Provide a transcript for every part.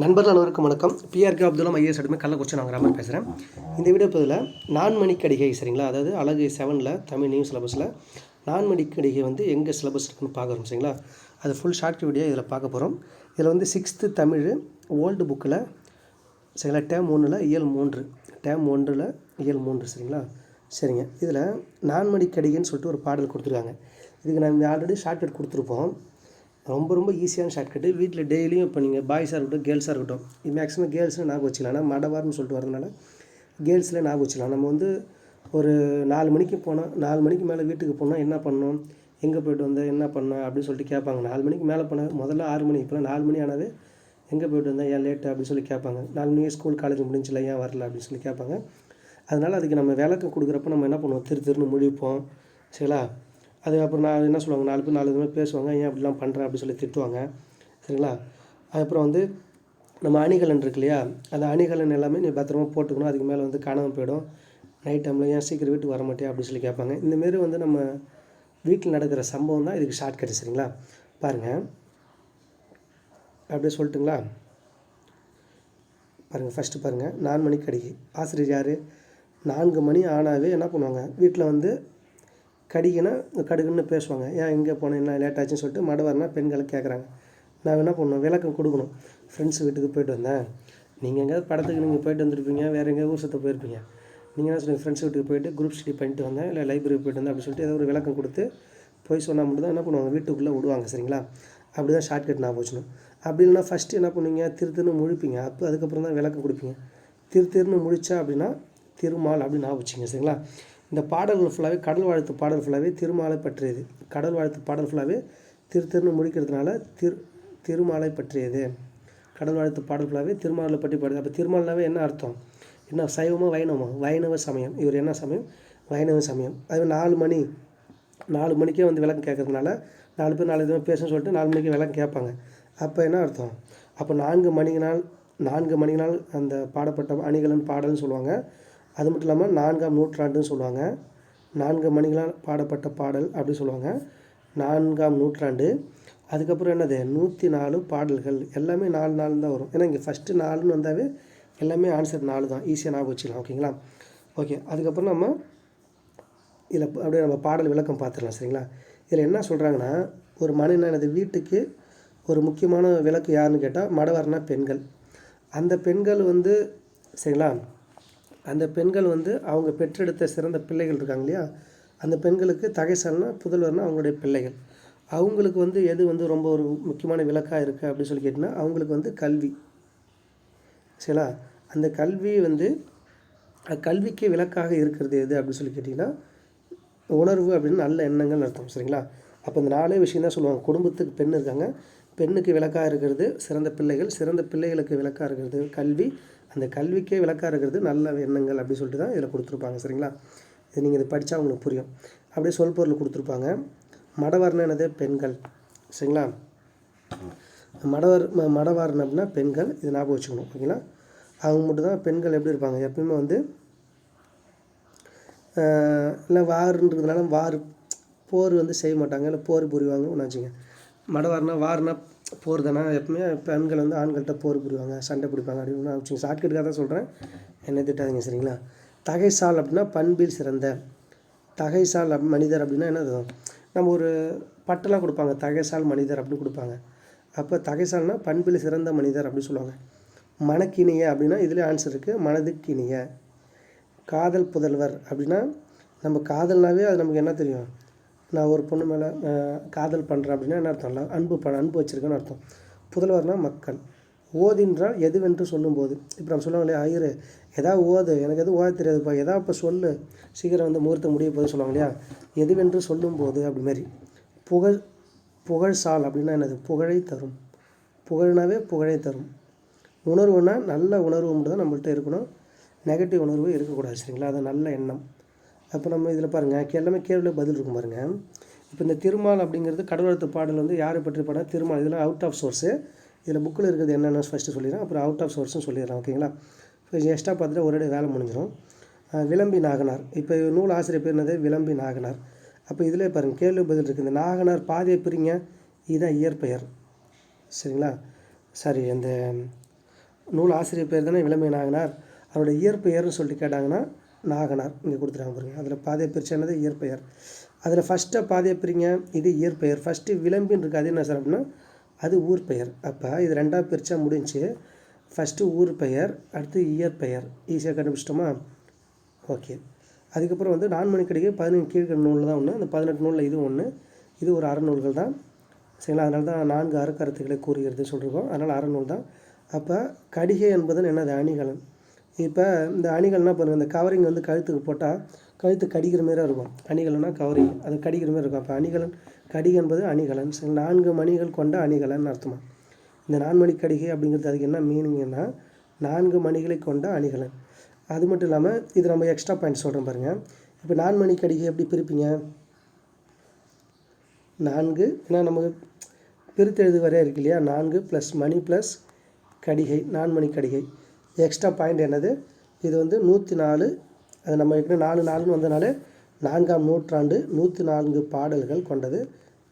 நண்பர்கள் அனைவருக்கும் வணக்கம். பிஆர்கே அப்துல்லாம் ஐஎஸ் அடிமை கள்ளக்குறிச்சி நான் ராமன் பேசுகிறேன் இந்த வீடியோ பதில் நான்மணி கடிகை சரிங்களா? அதாவது அழகு செவனில் தமிழ் நியூ சிலபஸில் நான்மணி கடிகை வந்து எங்கே சிலபஸ் இருக்குன்னு பார்க்குறோம் சரிங்களா? அது ஃபுல் ஷார்ட் வீடியோ இதில் பார்க்க போகிறோம் இதில் வந்து சிக்ஸ்த்து தமிழ் ஓல்டு புக்கில் சரிங்களா? டேம் ஒன்றில் இயல் மூன்று. டேம் ஒன்றில் இயல் மூன்று சரிங்களா? சரிங்க. இதில் நான்மணி கடிகைன்னு சொல்லிட்டு ஒரு பாடல் கொடுத்துருக்காங்க. இதுக்கு நம்ம ஆல்ரெடி ஷார்ட் கொடுத்துருப்போம். ரொம்ப ரொம்ப ஈஸியான ஷார்ட்கட்டு வீட்டில் டெய்லியும் இப்போ நீங்கள் பாய்ஸாக இருக்கட்டும் கேர்ள்ஸாக இருக்கட்டும் இது மேக்ஸிமம் கேர்ள்ஸில் நாக வச்சுக்கலாம். ஆனால் மடவார்னு சொல்லிட்டு வரதுனால கேர்ள்ஸில் நாக வச்சுக்கலாம். நம்ம வந்து ஒரு நாலு மணிக்கு போனால் நாலு மணிக்கு மேலே வீட்டுக்கு போனால் என்ன பண்ணணும்? எங்கே போயிட்டு வந்தேன் என்ன பண்ண அப்படின்னு சொல்லிட்டு கேட்பாங்க. நாலு மணிக்கு மேலே போனால் முதல்ல ஆறு மணி இப்போலாம் நாலு மணி ஆனாவே எங்கே போய்ட்டு வந்தேன் ஏன் லேட்டு அப்படின்னு சொல்லி கேட்பாங்க. நாலு மணிக்கு ஸ்கூல் காலேஜ் முடிஞ்சில்ல ஏன் வரல அப்படின்னு சொல்லி கேட்பாங்க. அதனால் அதுக்கு நம்ம விளக்கம் கொடுக்குறப்ப நம்ம என்ன பண்ணுவோம்? திரு திருன்னு முழிப்போம். சரிங்களா? அதுக்கப்புறம் நான் என்ன சொல்லுவாங்க நாலு பேர் நாலு விதமாக பேசுவாங்க. ஏன் அப்படிலாம் பண்ணுறேன் அப்படின்னு சொல்லி திட்டுவாங்க. சரிங்களா? அதுக்கப்புறம் வந்து நம்ம அணிகலன் இருக்கு இல்லையா? அந்த அணிகலன் எல்லாமே நீ பத்திரமா போட்டுக்கணும். அதுக்கு மேலே வந்து காணாமல் போயிடும். நைட் டைமில் ஏன் சீக்கிரம் வீட்டுக்கு வர மாட்டேன் அப்படின்னு சொல்லி கேட்பாங்க. இந்தமாரி வந்து நம்ம வீட்டில் நடக்கிற சம்பவம் தான் இதுக்கு ஷார்ட் கட் சரிங்களா? பாருங்கள் அப்படியே சொல்லட்டுங்களா? பாருங்கள் ஃபஸ்ட்டு பாருங்கள் நாலு மணிக்கு கடிகை ஆசிரியர் யார்? நான்கு மணி ஆனாவே என்ன பண்ணுவாங்க? வீட்டில் வந்து கடிகைனா கடுகுன்னு பேசுவாங்க. ஏன் எங்கே போனேன் என்ன லேட்டாச்சுன்னு சொல்லிட்டு மடவர்னா பெண்களை கேட்குறாங்க நான் என்ன பண்ணணும் விளக்கம் கொடுக்கணும். ஃப்ரெண்ட்ஸ் வீட்டுக்கு போயிட்டு வந்தேன். நீங்கள் எங்கேயாவது படத்துக்கு நீங்கள் போயிட்டு வந்துருப்பீங்க. வேறு எங்கேயாவது ஊர் சுத்த போயிருப்பீங்க. நீங்கள் என்ன சொல்லுங்கள் ஃப்ரெண்ட்ஸ் வீட்டுக்கு போயிட்டு குரூப் ஸ்டடி பண்ணிட்டு வந்தேன். இல்லை லைப்ரரி போயிட்டு வந்தேன். அப்படின்னு சொல்லிட்டு ஏதோ ஒரு விளக்கம் கொடுத்து போய் சொன்னால் மட்டும் தான் என்ன பண்ணுவாங்க? வீட்டுக்குள்ளே விடுவாங்க. சரிங்களா? அப்படி தான் ஷார்ட்கட் நான் போச்சுணும் அப்படி இல்லைனா ஃபஸ்ட்டு என்ன பண்ணுவீங்க? திரு முழிப்பீங்க. அப்போ அதுக்கப்புறம் தான் விளக்கம் கொடுப்பீங்க. திரு திருன்னு முழிச்சா அப்படின்னா திருமால் அப்படின்னு நான் வச்சுங்க சரிங்களா? இந்த பாடல்கள் ஃபுல்லாகவே கடல் வாழ்த்து பாடல் ஃபுல்லாகவே திருமாலை பற்றியது. கடல் வாழ்த்து பாடல் ஃபுல்லாகவே திரு திருன்னு முடிக்கிறதுனால திரு திருமாலை பற்றியது. கடல் வாழ்த்து பாடல் ஃபுல்லாகவே திருமாலை பற்றி பாடுது. அப்போ திருமால்னாவே என்ன அர்த்தம்? என்ன சைவமா வைணவமா? வைணவ சமயம். இவர் என்ன சமயம்? வைணவ சமயம். அது நாலு மணி நாலு மணிக்கே வந்து விளக்கம் கேட்கறதுனால நாலு பேர் நாலு விதமாக பேசணும்னு சொல்லிட்டு நாலு மணிக்கு விளக்கம் கேட்பாங்க. அப்போ என்ன அர்த்தம்? அப்போ நான்கு மணிக்கு நாள் நான்கு மணிக்கு நாள் அந்த பாடப்பட்ட அணிகலன் பாடல்னு சொல்லுவாங்க. அது மட்டும் இல்லாமல் நான்காம் நூற்றாண்டுன்னு சொல்லுவாங்க. நான்கு மணிகளால் பாடப்பட்ட பாடல் அப்படி சொல்லுவாங்க. நான்காம் நூற்றாண்டு. அதுக்கப்புறம் என்னது? நூற்றி நாலு பாடல்கள். எல்லாமே நாலு நாள் தான் வரும். ஏன்னா இங்கே ஃபஸ்ட்டு நாலுன்னு வந்தாவே எல்லாமே ஆன்சர் நாலு தான். ஈஸியாக ஞாபகம் வச்சுக்கலாம். ஓகேங்களா ஓகே அதுக்கப்புறம் நம்ம இதில் அப்படியே நம்ம பாடல் விளக்கம் பார்த்துடலாம். சரிங்களா? இதில் என்ன சொல்கிறாங்கன்னா ஒரு மனிதனது வீட்டுக்கு ஒரு முக்கியமான விளக்கு யாருன்னு கேட்டால் மடவர்னா பெண்கள். அந்த பெண்கள் வந்து சரிங்களா? அந்த பெண்கள் வந்து அவங்க பெற்றெடுத்த சிறந்த பிள்ளைகள் இருக்காங்க இல்லையா? அந்த பெண்களுக்கு தகைசல்னா புதல்வர்னா அவங்களுடைய பிள்ளைகள். அவங்களுக்கு வந்து எது வந்து ரொம்ப ஒரு முக்கியமான விளக்காக இருக்குது அப்படின்னு சொல்லி கேட்டிங்கன்னா அவங்களுக்கு வந்து கல்வி. சரிங்களா? அந்த கல்வி வந்து கல்விக்கு விளக்காக இருக்கிறது எது அப்படின்னு சொல்லி கேட்டிங்கன்னா உணர்வு அப்படின்னு நல்ல எண்ணங்கள் அர்த்தம். சரிங்களா? அப்போ இந்த நாலே விஷயம் தான் சொல்லுவாங்க. குடும்பத்துக்கு பெண் இருக்காங்க. பெண்ணுக்கு விளக்காக இருக்கிறது சிறந்த பிள்ளைகள். சிறந்த பிள்ளைகளுக்கு விளக்காக இருக்கிறது கல்வி. அந்த கல்விக்கே விளக்காக இருக்கிறது நல்ல எண்ணங்கள் அப்படின்னு சொல்லிட்டு தான் இதில் கொடுத்துருப்பாங்க சரிங்களா? இது நீங்கள் இதை படித்தா உங்களுக்கு புரியும். அப்படியே சொல் பொருள் கொடுத்துருப்பாங்க. மடவர்ணம் என்னது? பெண்கள் சரிங்களா? மடவர் ம- மடவாரன் அப்படின்னா பெண்கள் இது ஞாபகம் வச்சுக்கணும் ஓகேங்களா? அவங்க மட்டும் தான் பெண்கள் எப்படி இருப்பாங்க? எப்பயுமே வந்து ஆஹ் இல்லை வாருன்றதுனால வார் போர் வந்து செய்ய மாட்டாங்க இல்லை போர் புரிவாங்க ஒன்று வச்சுங்க மடவார்னா வார்னா போர் தானே எப்பவுமே பெண்கள் வந்து ஆண்கள்கிட்ட போர் புரிவாங்க சண்டை பிடிப்பாங்க அப்படின்னு வச்சுங்க ஷார்ட்கட்டுக்காக தான் சொல்கிறேன் என்ன திட்டாதீங்க சரிங்களா? தகைசால் அப்படின்னா பண்பில் சிறந்த. தகைசால் அப் மனிதர் அப்படின்னா என்னது நம்ம ஒரு பட்டெல்லாம் கொடுப்பாங்க தகைசால் மனிதர் அப்படின்னு கொடுப்பாங்க. அப்போ தகைசால்னா பண்பில் சிறந்த மனிதர் அப்படின்னு சொல்லுவாங்க. மனக்கினிய அப்படின்னா இதில் ஆன்சர் இருக்குது மனதுக்கினிய. காதல் புதல்வர் அப்படின்னா நம்ம காதல்னாவே அது நமக்கு என்ன தெரியும்? நான் ஒரு பொண்ணு மேலே காதல் பண்ணுறேன் அப்படின்னா என்ன அர்த்தம் இல்லை அன்பு ப அன்பு வச்சுருக்கேன்னு அர்த்தம். புதல்வர்னா மக்கள். ஓதின்றால் எதுவென்று சொல்லும்போது இப்போ நம்ம சொல்லுவாங்க இல்லையா ஐயரு எதாவது ஓது எனக்கு எதுவும் ஓத தெரியாதுப்பா எதா இப்போ சொல்லு. சீக்கிரம் வந்து முகூர்த்தம் முடிய போது சொல்லுவாங்க இல்லையா? எதுவென்று சொல்லும்போது அப்படி மாதிரி புகழ் புகழ் சால் அப்படின்னா என்னது? புகழை தரும். புகழ்னாவே புகழை தரும். உணர்வுனால் நல்ல உணர்வு மட்டும் தான் நம்மள்கிட்ட இருக்கணும். நெகட்டிவ் உணர்வு இருக்கக்கூடாது சரிங்களா? அது நல்ல எண்ணம். அப்போ நம்ம இதில் பாருங்கள் எல்லாமே கேள்வியில் பதில் இருக்கும் பாருங்கள் இப்போ இந்த திருமால் அப்படிங்கிறது கடவுளத்து பாடல் வந்து யாரை பற்றி பாடம் திருமால். இதெல்லாம் அவுட் ஆஃப் சோர்ஸு இதில் புக்கில் இருக்கிறது என்னென்னு ஃபஸ்ட்டு சொல்லிடுறேன். அப்புறம் அவுட் ஆஃப் சோர்ஸ்னு சொல்லிடுறேன் ஓகேங்களா இப்போ எக்ஸ்ட்ரா பார்த்துட்டு ஒரே வேலை முடிஞ்சிடும் விளம்பி நாகனார். இப்போ நூல் ஆசிரியர் பேர் என்னது? விளம்பி நாகனார். அப்போ இதிலே பாருங்கள் கேள்வி பதில் இருக்குது இந்த நாகனார் பாதையை பிரிங்க இதுதான் இயற்பெயர். சரிங்களா? சாரி அந்த நூல் ஆசிரியர் பேர் தானே விளம்பி நாகனார். அவரோட இயற்பெயர்னு சொல்லிட்டு கேட்டாங்கன்னா நாகனார் இங்கே கொடுத்துருக்காங்க பாருங்க. அதில் பாதை பிரிச்சு என்னது? இயற்பெயர். அதில் ஃபஸ்ட்டாக பாதையை பிரிங்க. இது இயற்பெயர். ஃபஸ்ட்டு விளம்பின்னு இருக்குது அது என்ன சார் அப்படின்னா அது ஊர் பெயர் அப்போ இது ரெண்டாக பிரித்தா முடிஞ்சு ஃபஸ்ட்டு ஊர் பெயர் அடுத்து இயற்பெயர். ஈஸியாக கண்டுபிடிச்சிட்டோமா? ஓகே அதுக்கப்புறம் வந்து நான் மணிக்கடிக்கு பதினெட்டு கீழ்கண் நூலில் தான் ஒன்று அந்த பதினெட்டு நூலில் இது ஒன்று இது ஒரு அறநூல்கள் தான். சரிங்களா? அதனால தான் நான்கு அறக்கருத்துக்களை கூறுகிறது சொல்லியிருக்கோம் அதனால் அறநூல் தான். அப்போ கடிகை என்பது என்னது? அணிகலன். இப்போ இந்த அணிகள்னா பாருங்கள் இந்த கவரிங் வந்து கழுத்துக்கு போட்டால் கழுத்து கடிக்கிற மாதிரி இருக்கும். அணிகலன்னா கவரிங் அது கடிக்கிற மாதிரி இருக்கும். அப்போ அணிகலன் கடிகை என்பது அணிகலன். சரி நான்கு மணிகள் கொண்ட அணிகலன் அர்த்தமா? இந்த நான்மணி கடிகை அப்படிங்கிறது அதுக்கு என்ன மீனிங்னா நான்கு மணிகளை கொண்ட அணிகலன். அது மட்டும் இல்லாமல் இது நம்ம எக்ஸ்ட்ரா பாயிண்ட் சொல்கிறோம் பாருங்கள் இப்போ நான்மணி கடிகை எப்படி பிரிப்பீங்க? நான்கு ஏன்னா நமக்கு பிரித்தெழுது வரையா இருக்கு இல்லையா? நான்கு ப்ளஸ் மணி ப்ளஸ் கடிகை நான்மணி கடிகை. எக்ஸ்ட்ரா பாயிண்ட் என்னது? இது வந்து நூற்றி நாலு அது நம்ம ஏற்கனவே நாலு நாலுன்னு வந்தனாலே நான்காம் நூற்றாண்டு நூற்றி நான்கு பாடல்கள் கொண்டது.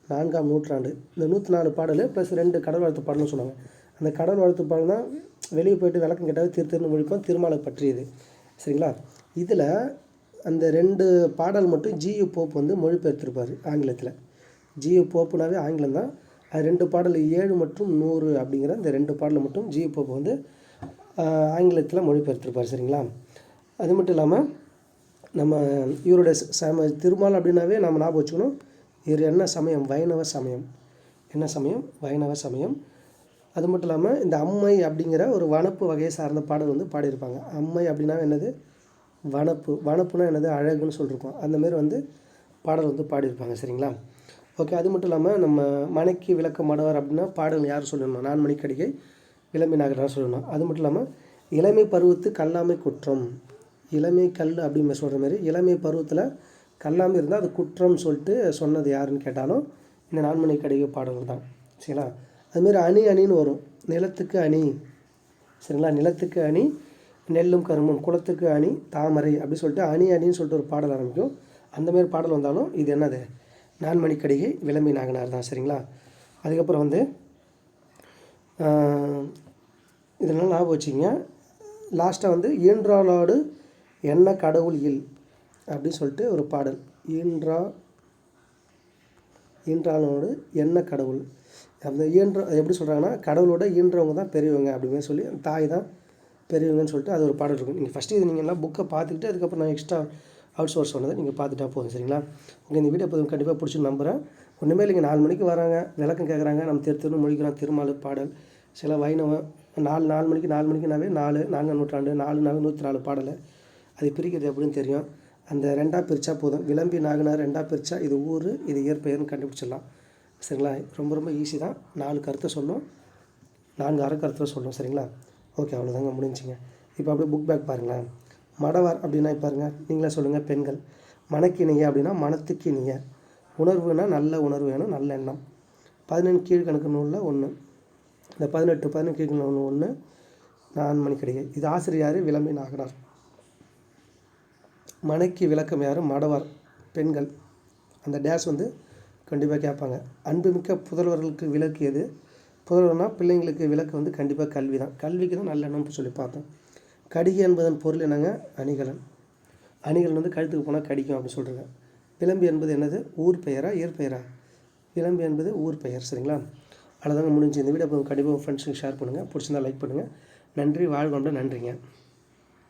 நான்காம் நூற்றாண்டு. இந்த நூற்றி நாலு பாடல் ப்ளஸ் ரெண்டு கடல் வாழ்த்து பாடல்னு சொன்னாங்க அந்த கடல் வாழ்த்து பாடல் தான் வெளியே போயிட்டு விளக்கம் கேட்டால் திரு திருன்னு முழிப்போம். திருமாலை பற்றியது. சரிங்களா? இதில் அந்த ரெண்டு பாடல் மட்டும் ஜியு போப் வந்து மொழிபெயர்த்திருப்பார் ஆங்கிலத்தில். ஜியு போப்புனாவே ஆங்கிலம் தான். அது ரெண்டு பாடல் ஏழு மற்றும் நூறு அப்படிங்கிற இந்த ரெண்டு பாடல் மட்டும் ஜியு போப் வந்து ஆங்கிலத்தில் மொழிபெயர்த்திருப்பார் சரிங்களா? அது மட்டும் இல்லாமல் நம்ம இவருடைய சம திருமால் அப்படின்னாவே நம்ம ஞாபகம் வச்சுக்கணும். இவர் என்ன சமயம்? வைணவ சமயம். என்ன சமயம்? வைணவ சமயம். அது மட்டும் இல்லாமல் இந்த அம்மை அப்படிங்கிற ஒரு வனப்பு வகையை சார்ந்த பாடல் வந்து பாடியிருப்பாங்க. அம்மை அப்படின்னா என்னது? வனப்பு. வனப்புனா என்னது? அழகுன்னு சொல்லியிருக்கோம் அந்தமாரி வந்து பாடல் வந்து பாடியிருப்பாங்க சரிங்களா? ஓகே அது மட்டும் இல்லாமல் நம்ம மனைக்கு விளக்க மடவர் அப்படின்னா பாடல் யார் சொல்லணும் நான் மணிக்கடிகை இளமை நாகராஜ் சொல்லணும் அது மட்டும் இல்லாமல் இளமை பருவத்து கல்லாமை குற்றம். இளமை கல் அப்படின்னு சொல்கிற மாதிரி இளமை பருவத்தில் கல்லாமை இருந்தால் அது குற்றம்னு சொல்லிட்டு சொன்னது யாருன்னு கேட்டாலும் இந்த நான்மணி கடிகை பாடல்கள் தான். சரிங்களா? அதுமாரி அணி அணின்னு வரும். நிலத்துக்கு அணி. சரிங்களா? நிலத்துக்கு அணி நெல்லும் கரும்பும். குளத்துக்கு அணி தாமரை அப்படின்னு சொல்லிட்டு அணி அணின்னு சொல்லிட்டு ஒரு பாடல் ஆரம்பிக்கும். அந்தமாரி பாடல் வந்தாலும் இது என்னது? நான்மணி கடிகை விளம்பி நாகனார் தான். சரிங்களா? அதுக்கப்புறம் வந்து இதெல்லாம் ஞாபகம் வச்சுங்க. லாஸ்ட்டாக வந்து ஈன்றாலாடு என்ன கடவுள் இல்? அப்படின்னு சொல்லிட்டு ஒரு பாடல். ஈன்றா ஈன்றாலோடு என்ன கடவுள்? அந்த ஈன்ற அது எப்படி சொல்கிறாங்கன்னா கடவுளோட ஈன்றவங்க தான் பெரியவங்க அப்படின்னு சொல்லி தாய் தான் பெரியவங்கன்னு சொல்லிட்டு அது ஒரு பாடல் இருக்கும். நீங்கள் ஃபஸ்ட்டு இது நீங்கள் எல்லாம் புக்கை பார்த்துக்கிட்டு அதுக்கப்புறம் நான் எக்ஸ்ட்ரா அவுட் சோர்ஸ் சொன்னதை நீங்கள் பார்த்துட்டா போதும் சரிங்களா? உங்கள் இந்த வீடியோ போதும் கண்டிப்பாக பிடிச்சி நம்புகிறேன் ஒன்றுமே இல்லைங்க. நாலு மணிக்கு வராங்க. விளக்கம் கேட்குறாங்க நம்ம திரு திரு திருமாலு திருமால் பாடல் சில வைணவம் நாலு நாலு மணிக்கு நாலு மணிக்குனாவே நாலு நான்காம் நூற்றாண்டு நாலு நாலு நூற்றி நாலு பாடலை. அது பிரிக்கிறது எப்படின்னு தெரியும். அந்த ரெண்டாக பிரித்தா போதும். விளம்பி நாகனார் ரெண்டாக பிரித்தா இது ஊர் இது இயற்பெயர்னு கண்டுபிடிச்சிடலாம். சரிங்களா? ரொம்ப ரொம்ப ஈஸி தான். நாலு கருத்தை சொல்லும் நான்கு அரை கருத்தை சொன்னோம். சரிங்களா? ஓகே அவ்வளோதாங்க முடிஞ்சுங்க. இப்போ அப்படியே புக் பேக் பாருங்களேன். மடவார் அப்படின்னா பாருங்கள் நீங்களே சொல்லுங்கள் பெண்கள். மனக்கிணிய அப்படின்னா மனத்துக்கு உணர்வுனா நல்ல உணர்வு வேணும் நல்ல எண்ணம். பதினெண்டு கீழ்கணக்கு நூலில் ஒன்று இந்த பதினெட்டு பதினெட்டு கீழ்கணக்கு நூல் ஒன்று நான் மணிக்கடிகை. இது ஆசிரியர் விளம்பி நாகனார். மனைக்கு விளக்கம் யார்? மடவார். பெண்கள். அந்த டேஷ் வந்து கண்டிப்பாக கேட்பாங்க. அன்புமிக்க புதல்வர்களுக்கு விளக்கு எது? புதல்வர்னால் பிள்ளைங்களுக்கு விளக்கு வந்து கண்டிப்பாக கல்வி தான். கல்விக்கு தான் நல்ல எண்ணம் சொல்லி பார்த்தோம். கடிகை என்பதன் பொருள் என்னங்க? அணிகலன். அணிகலன் வந்து கழுத்துக்கு போனால் கடிக்கும் அப்படின்னு சொல்கிறாங்க விளம்பி என்பது என்னது? ஊர் பெயரா இயற்பெயரா விளம்பி என்பது ஊர் பெயர் சரிங்களா? அவ்வளோதாங்க முடிஞ்சு இந்த வீடியோ கண்டிப்பாக உங்கள் ஃப்ரெண்ட்ஸுக்கு ஷேர் பண்ணுங்கள் பிடிச்சிருந்தா லைக் பண்ணுங்கள் நன்றி வாழ்க்கொண்டு நன்றிங்க.